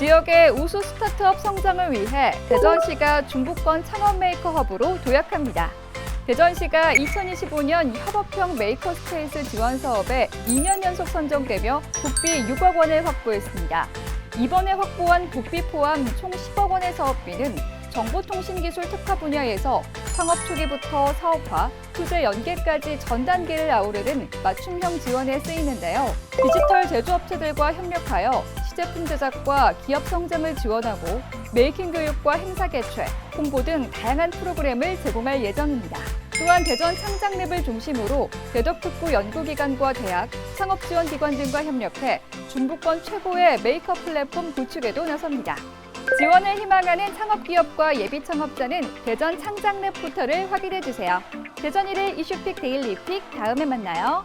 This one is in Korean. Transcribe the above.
지역의 우수 스타트업 성장을 위해 대전시가 중부권 창업 메이커 허브로 도약합니다. 대전시가 2025년 협업형 메이커 스페이스 지원 사업에 2년 연속 선정되며 국비 6억 원을 확보했습니다. 이번에 확보한 국비 포함 총 10억 원의 사업비는 정보통신기술 특화 분야에서 창업 초기부터 사업화, 투자 연계까지 전 단계를 아우르는 맞춤형 지원에 쓰이는데요. 디지털 제조업체들과 협력하여 시제품 제작과 기업 성장을 지원하고 메이킹 교육과 행사 개최, 홍보 등 다양한 프로그램을 제공할 예정입니다. 또한 대전 창작랩을 중심으로 대덕특구 연구기관과 대학, 창업지원기관 등과 협력해 중부권 최고의 메이크업 플랫폼 구축에도 나섭니다. 지원을 희망하는 창업기업과 예비 창업자는 대전 창작랩 포털을 확인해 주세요. 대전 1일 이슈픽 데일리 픽 다음에 만나요.